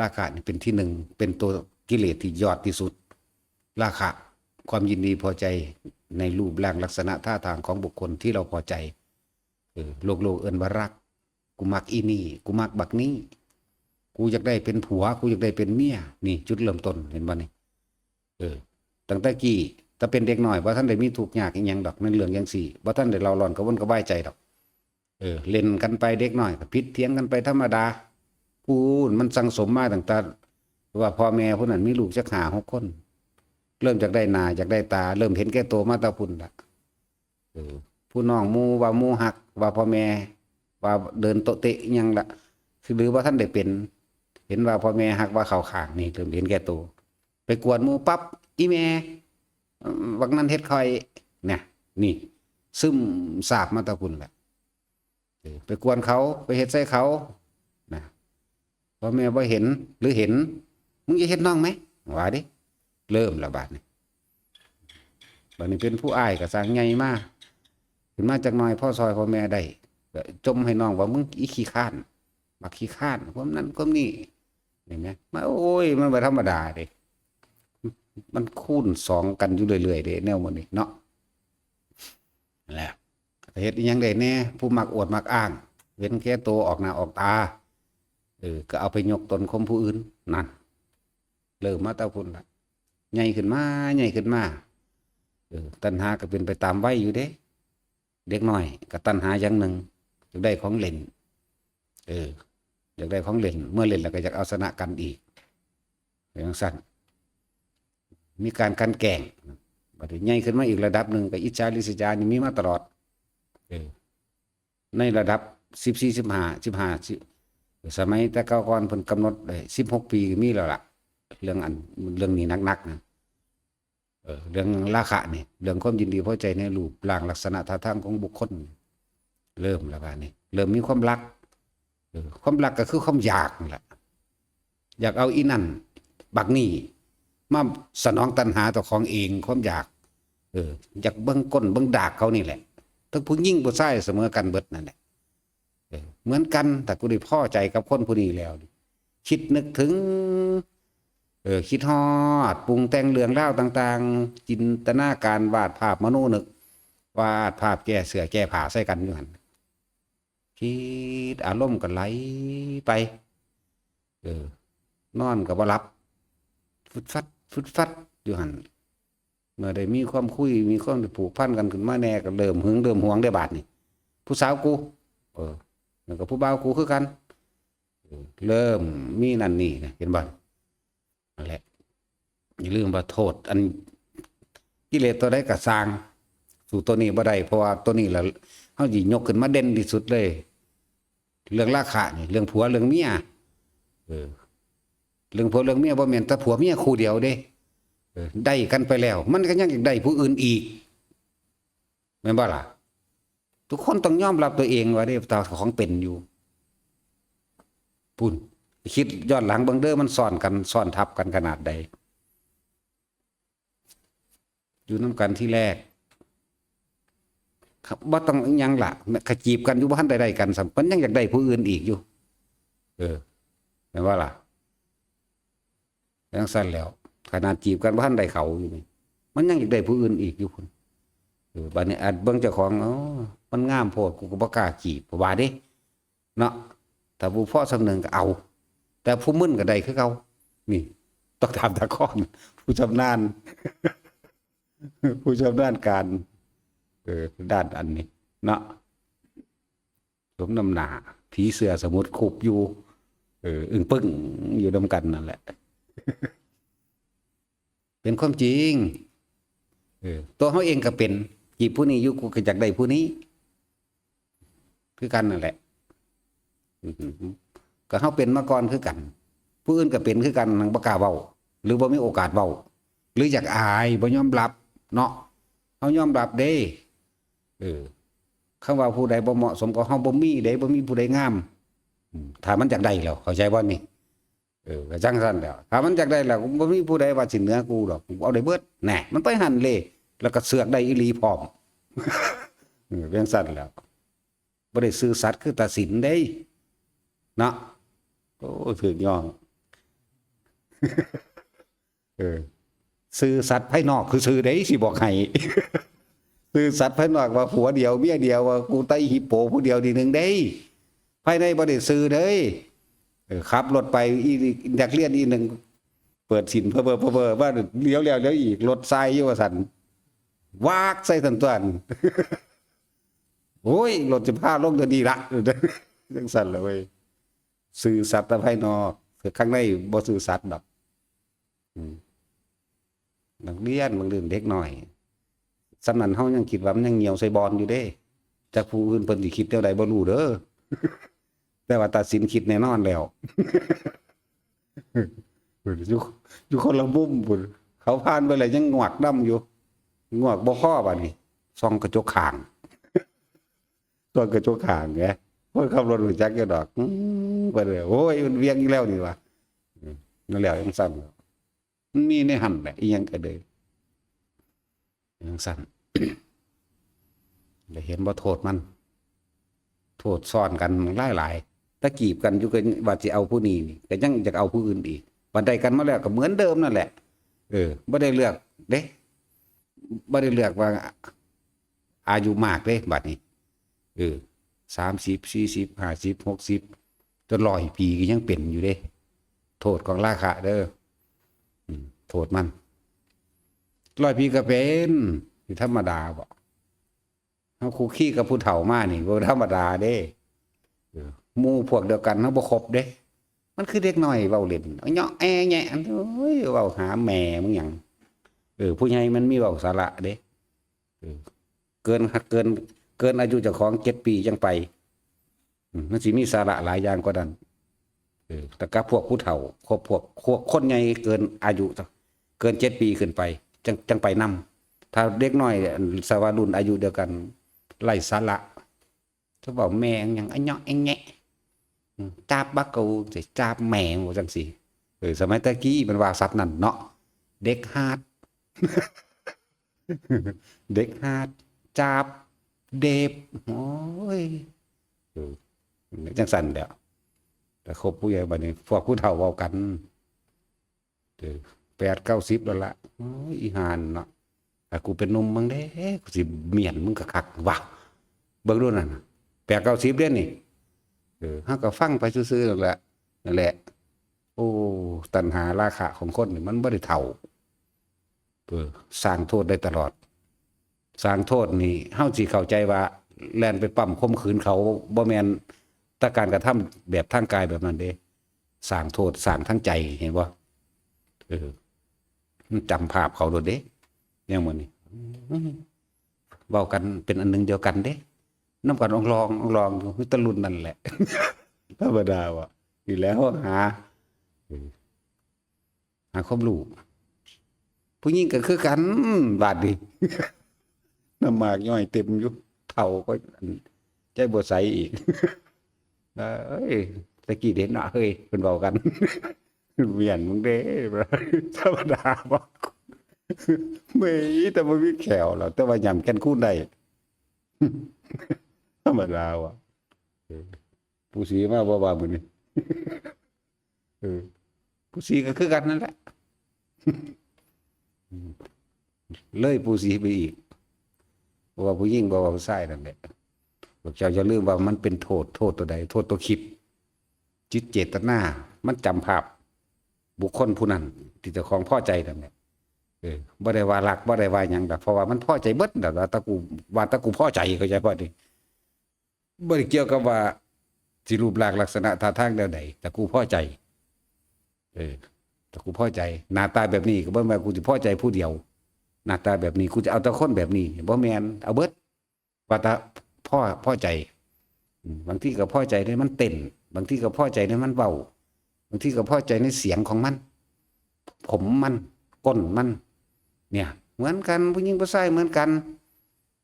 ราคะนี่เป็นที่หนึ่งเป็นตัวกิเลสที่ยอดที่สุด ราคะความยินดีพอใจในรูปร่างลักษณะท่าทางของบุคคลที่เราพอใจเออโลกโลกเอินวารัก กูมักอีนี่ กูมักบักนี้กูอยากได้เป็นผัว กูอยากได้เป็นเมีย นี่ จุดเริ่มต้นเห็นบ่นี่เออ ตั้งแต่กี้ถ้าเป็นเด็กหน่อยว่าท่านได้มีถูกยากอีหยังดอกนั่นเรื่องยังสี่ว่าท่านได้เราร้อนกระวนกระวายใจดอก เออ เล่นกันไปเด็กหน้อยพิษเทียงกันไปธรรมดา พูนมันสังสมมาตั้งแต่ว่าพ่อแม่ผู้นั้นมีลูกจักหาหกคน เริ่มจากได้นาจากได้ตา เริ่มเห็นแก่ตัวมาตาพุ่นละผู้น้องมูว่ามูหัก ว่าพ่อแม่ ว่าเดินโตเตะยังละคือหรือว่าท่านได้เป็น เห็นว่าพ่อแม่หักว่าเขาขางนี่เริ่มเห็นแก่ตัวไปกวนมูปั๊บอีแม่วักนั้นเฮ็ดคอยเนี่ยนี่ ซึมสาบมาตาพุ่นแหละไปกวนเขาไปเฮ็ดใส่เขา พ่อแม่บ่เห็นหรือเห็น มึงจะเฮ็ดน้องไหมว่าดิเริ่มละบาดนี่บัดนี้เป็นผู้อ้ายก็สร้างใหญ่มากขึ้นมาจากน้อยพ่อซอยพ่อแม่ได้จมให้น้องว่ามึงอีขี้ข้านบักขี้ข้านความนั้นความนี้เห็นไหมมาโอ้ย มันบ่ธรรมดาเด้มันคูณสองกันอยู่เรื่อยๆเด้แนวมันนี่เนาะแหละเฮ็ดอิหยังได้แน่ผู้มักอวดมักอ้าง เว้นแค่ตัวออกหน้าออกตา เออก็เอาไปยกตนข่มผู้อื่นนั่นเริ่มมาตาพุ่นละใหญ่ขึ้นมาใหญ่ขึ้นมาเออตัณหาก็เป็นไปตามวัยอยู่เด้ เด็กน้อยก็ตัณหาอย่างหนึ่งอยากได้ของเล่น เอออยากได้ของเล่น เมื่อเล่นแล้วก็อยากเอาชนะกันอีกอย่างสั้นมีการกันแกล้งบัดนี้ใหญ่ขึ้นมาอีกระดับหนึ่งก็อิจฉาริษยานี่มีมาตลอดเออในระดับสิบสี่สิบห้าสิบห้า สมัยแต่เก่าก่อนเพิ่นกำหนดได้สิบหกปีก็มีแล้วล่ะ เรื่องอันเรื่องนี้นักๆนะเออเรื่องราคะนี่เรื่องความยินดีพอใจในรูปร่างลักษณะท่าทางของบุคคล เริ่มแล้วบ้านี้เริ่มมีความรักความรักก็คือความอยากนั่นแหละอยากเอาอีนั่นบักนี่มาสนองตัณหาต่อของเองความอยาก เอออยากเบิ้งก้นเบิ้งดากเขานี่แหละทั้งผู้ยิ่งผู้ชายเสมอกันเบิดนั่นแหละ เหมือนกันแต่กูได้พ่อใจกับคนผู้นี้แล้ว คิดนึกถึง เออคิดฮอดปรุงแต่งเรื่องเล่าวต่าง ๆ จินตนาการวาดภาพมโนนึก วาดภาพแก้เสือแก้ผ้าใส่กันอยู่หันคิดอารมณ์ก็ไหลไป เออ นอนก็บ่หลับฟุดฟัดฟุดฟัดอยู่หันเมื่อได้มีความคุยมีความผูกพันกันขึ้นมาแน่ก็เริ่มหึงเริ่มหวงได้บาดนี่ผู้สาวกู เออ แล้วก็ผู้บ่าวกูคือกัน เริ่มมีนั่นนี่นะเห็นบ่นั่นแหละอย่าลืมว่าโทษ อันกิเลสตัวใดก็สร้าง สู่ตัวนี้บ่ได้เพราะว่าตัวนี้แหละเฮาสิยกขึ้นมาเด่นที่สุดเลย เรื่องราคะนี่เรื่องผัวเรื่องเมียเออเรื่องผัวเรื่องเมียบ่แม่นแต่ผัวเมียคู่เดียวเด้เออได้กันไปแล้ว มันก็ยังอยากได้ผู้อื่นอีกแม่นบ่ล่ะ ทุกคนต้องยอมรับตัวเองว่าได้ตาของเป็นอยู่ปุ่นคิดย้อนหลังเบิ่งเด้อมันซ่อนกันซ่อนทับกันขนาดใด อยู่น้ำกันที่แรก ครับบ่ต้องอิหยังละขจีบกันอยู่บ่ทันได้ได้กันสัมันยังอยากได้ผู้อื่นอีกอยู่ เออแม่นว่าล่ะยังสั้นแล้วขนาดจีบกันบ้านใดเขาอยู่นี่มันยังอยากได้ผู้อื่นอีกอยู่คน บัดนี้อาจเบิ่งเจ้าของอ๋อมันงามโพดกูก็บ่กล้าจีบว่าเด้เนาะแต่ผู้พ่อสำเนึงก็เอา แต่ผู้มึนก็ได้คือเขานี่ต้องถามตะคอนผู้ชำนาญผู้ชำนาญการเออด้านอันนี้ เนาะสมน้ำหนาผีเสือสมุดคุบอยู่เอออึ้งปึ้งอยู่นํกันนั่นแหละ เป็นความจริง เออตัวเขาเองก็เป็น จีบผู้นี้อยู่กูก็อยากได้ผู้นี้ คือกันนั่นแหละก็เขาเป็นมาก่อนคือกัน ผู้อื่นก็เป็นคือกันนังประกล้าเว้าหรือบ่ามีโอกาสเว้าหรืออยากอายบ่ยอมรับเนาะเขายอมรับเด้เออคำว่าผู้ใดบ่เหมาะสมกับเฮาบ่มีเด้บ่มีผู้ใดงามถ้ามันอยากได้แล้วเข้าใจบ่นี่เออก็จังซั่นแหล้วถ้ามันอยากได้แล้วบ่มีผู้ใดว่าสิเหนือกูดอกกูเอาได้เบิดแน่มันไปหั่นเลย แล้วก็เสือกได้อีหลีพร้อมเออเป็นซั่นแล้วบ่ได้ซื่อสัตย์คือตัดสินเด้เนาะโอ้ถึกย่องเออซื้อสัตว์ภายนอกคือซื้อได้สิบอกให้ซื้อสัตว์ภายนอกว่าผัวเดียวเมียเดียวว่ากูไตฮิปโปผู้เดียวดีหนึ่งได้ภายในบ่ได้ซื้อเด้ยขับรถไปอีนักเรียนอีหนึ่งเปิดสินเพ้อเพ้อเพ้อเพอว่าเลี้ยวแล้วเลี้ยวอีกรถทรายอยู่ว่าสั่น วากใส่ตันตันโอ้ยรถจะพาลงจะดีละจังสั่นเลยเว้ยซื้อสัตว์แต่ภายนอคือข้างในบ่ซื้อสัตว์ดอกนักเรียนบางเรื่องเด็กหน่อยสำนันเฮายังคิดว่ามันยังเหี่ยวใส่บอลอยู่เด้ จากผู้อื่นเพิ่นสิคิดแนวใดบ่รู้เด้อแต่ว่าตัดสินคิดแน่นอนแล้วอยู่อยู่คนละมุมพุ่นเขาผ่านไปเลยยังงวกดํอยู่ งวกบ่พอบัดนี้ส่องกระจกข้างส่องกระจกข้างแหมเพิ่นขับรถรู้จักอยู่ดอกอือไปเลยโอ้ยมันเวียงอีกแล้วนี่ว่ะอืมนั่นแหละยังสั่นมันมีในหั่นแหละอีหยังก็เลยยังสั่นได้เห็นบ่โทษมัน โทษซ่อนกันหลายๆถ้ากีบกันอยู่กันว่าสิเอาผู้นี้นี่ก็ยังจะเอาผู้อื่นอีกบันไดกันมาแล้วก็เหมือนเดิมนั่นแหละ เออบ่ได้เลือก เด้ บ่ได้เลือกว่า อายุมากเด้บัดนี้เออสามสิบสี่สิบห้าสิบหกสิบจนร้อยปีก็ยังเป็นอยู่เด้ โทษของราคาเด้อโทษมันร้อยปีก็เป็นที่ธรรมดาบ่เฮาคุกคีกับผู้เฒ่ามานี่บ่ธรรมดาเด้อมู่พวกเดียวกันเฮาบ่ครบเด้ มันคือเด็กน้อยเว้าเล่นเอาเนาะแอแงะอันโอ้ยเว้าหาแม่มึงหยัง เออผู้ใหญ่มันมีเว้าสาระเด้เกินเกิน เกินอายุจ้าของเจ็ดปีจังไปมันสิมีสาระหลายอย่างกว่านั้นเออแต่กับพวกผู้เฒ่าพวกพวกพวกคนใหญ่เกินอายุเกินเจ็ดปีขึ้นไป จังจังไปนำถ้าเด็กน้อยสวารุ่นอายุเดียวกันไร้สาระเขาบอกแม่งหยังอันเนาะอันแงะอืมจับบักกูสิจับแม่งว่าจังซี่เออสมัยตะกี้มันว่าศัพท์นั่นเนาะเด็กฮาด เด็กฮาดจับเดบโอ้ยจังสันเดี๋ยวแต่คบผู้ใหญ่บัดนี้พวกผู้เฒ่าเว้ากันเออแปดเก้าสิบแล้วละโอ้ยอีหานเนาะถ้ากูเป็นนุ่มมึงเด้กูสิเมียนมึงกะคักว่ะเบิ่งดูนั่นน่ะแปดเก้าสิบเด้นี่เออฮักก็ฟังไปซื่อๆนั่นแหละนั่นแหละ โอ้ ตัณหาราคะของคนนี่มันบ่ได้เท่า สร้างโทษได้ตลอด สร้างโทษนี่เฮาสิเข้าใจว่าแลนไปปั๊มข่มขืนเขาบ่แมนตาการกระทำแบบทางกายแบบนั้นเด้สร้างโทษสร้างทั้งใจเห็นบ่เออมันจำภาพเขาโดดเด้ย่างมื้อนี้เว้ากันเป็นอันหนึงเดียวกันเด้นำกันองลององลองอยู่ตะลุนนั่นแหละธรรมดาว่ะอยู่แล้วหาหาความรู้ ผู้หญิงก็คือกันบาดนี้น้ำหมากย่อยเต็มอยู่เท่าก็ใจบ่ใสอีกเอ้ยตะกี้เห็นเนาะเฮ้ยเพิ่นเว้ากันเวียนมึงเด้ธรรมดาบ่ไม่แต่บ่มีแขวหรอกแต่ว่ายำแกันคูนได้ธรรมดาว่ะเออผู้สีมาบ่ว่ามื้อนี้เออผู้สีก็คือกันนั่นแหละ เลยผู้สีไปอีกว่าผู้หญิงบอกว่าผู้ชายนั่นแหละพวกเจ้าอย่าลืมว่ามันเป็นโทษโทษตัวใด โทษตัวคิด จิตเจตนา มันจำภาพ บุคคลผู้นั้นที่จ้าของพ่อใจนั่นแหละเออบ่ได้ว่ารักบ่ได้ว่าหยังดอกเพราะว่ามันพ่อใจเบิดดอกว่าตะกูว่าตะกูพ่อใจเข้าใจบ่ดิบ่ได้เกี่ยวกับว่าสิรูปร่างลักษณะท่าทางแนวใดต่กูพ่อใจ เออ แต่กูพ่อใจหน้าตาแบบนี้ก็บ่แม่นกูสิพ่อใจผู้เดียวหน้าตาแบบนี้กูจะเอาต่คนแบบนี้บ่แมนเอาเบิดว่าต่พ่อพ่อใจ บางที่ก็พ่อใจในมันเต้น บางที่ก็พ่อใจในมันเบาบางที่ก็พ่อใจในเสียงของมัน ผมมันก้นมัน เนี่ย เหมือนกันผู้หญิงผู้ชายเหมือนกัน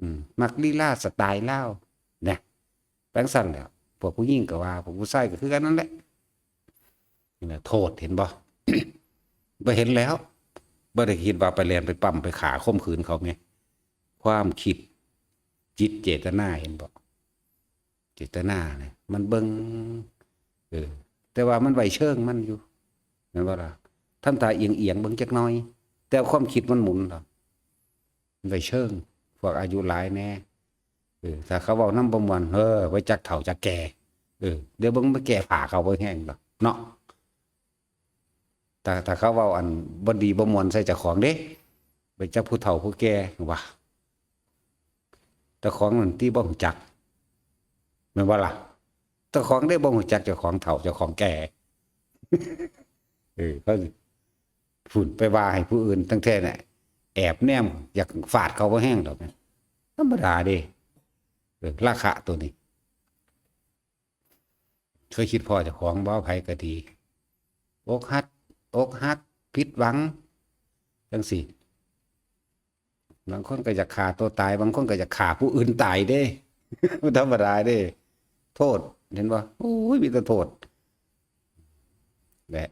อืมมักลีลาสไตล์เล่าเนี่ยแปลงสั้นแหล้วพวกผู้หญิงก็ว่าพวกผู้ชายก็คือกันนั่นแหละนี่แหละโทษเห็นบ่ บ่เห็นแล้วบ่ได้คิดว่าไปเรียนไปปั๊มไปขาข่มขืนเขาไงความคิดจิตเจตนาเห็นบ่เจตนาเนี่ยมันเบิงเออแต่ว่ามันไหวเชิงมันอยู่นั่นว่าล่ะทำตาเอียงเอียงเบิ่งจักน้อย แต่ความคิดมันหมุนดอกไว้เชิงพวกอายุหลายแน่เออถ้าเขาเว้านำบ่มวนเออไว้จักเฒ่าจักแก่เออเดี๋ยวเบิ่งมาแก่ผ่าเขาบ่แห้งดอเนาะ แต่ถ้าเขาเว้าอันบ่ดีบ่มวนใส่เจ้าของเด้ไปจักผู้เฒ่าผู้แก่ว่าเจ้าของมันที่บ่รู้จักแม่นบ่ล่ะเจ้าของได้บ่รู้จักเจ้าของเฒ่าเจ้าของแก่เออเขาฝุ่นไปว่าให้ผู้อื่นทั้งแท้น่ะแอบแนมอยากฟาดเขาบ่แห้งดอกนะธรรมดาเด้เออราคาตัวนี้เคยคิดพอเจ้าของบ่ไผก็ดีอกหัก อกหักผิดหวังจังสี่ บางคนก็อยากฆ่าตัวตาย บางคนก็อยากฆ่าผู้อื่นตายเด้มันธรรมดาเด้ โทษ เห็นว่าโอ้ยมีแต่โทษแหละ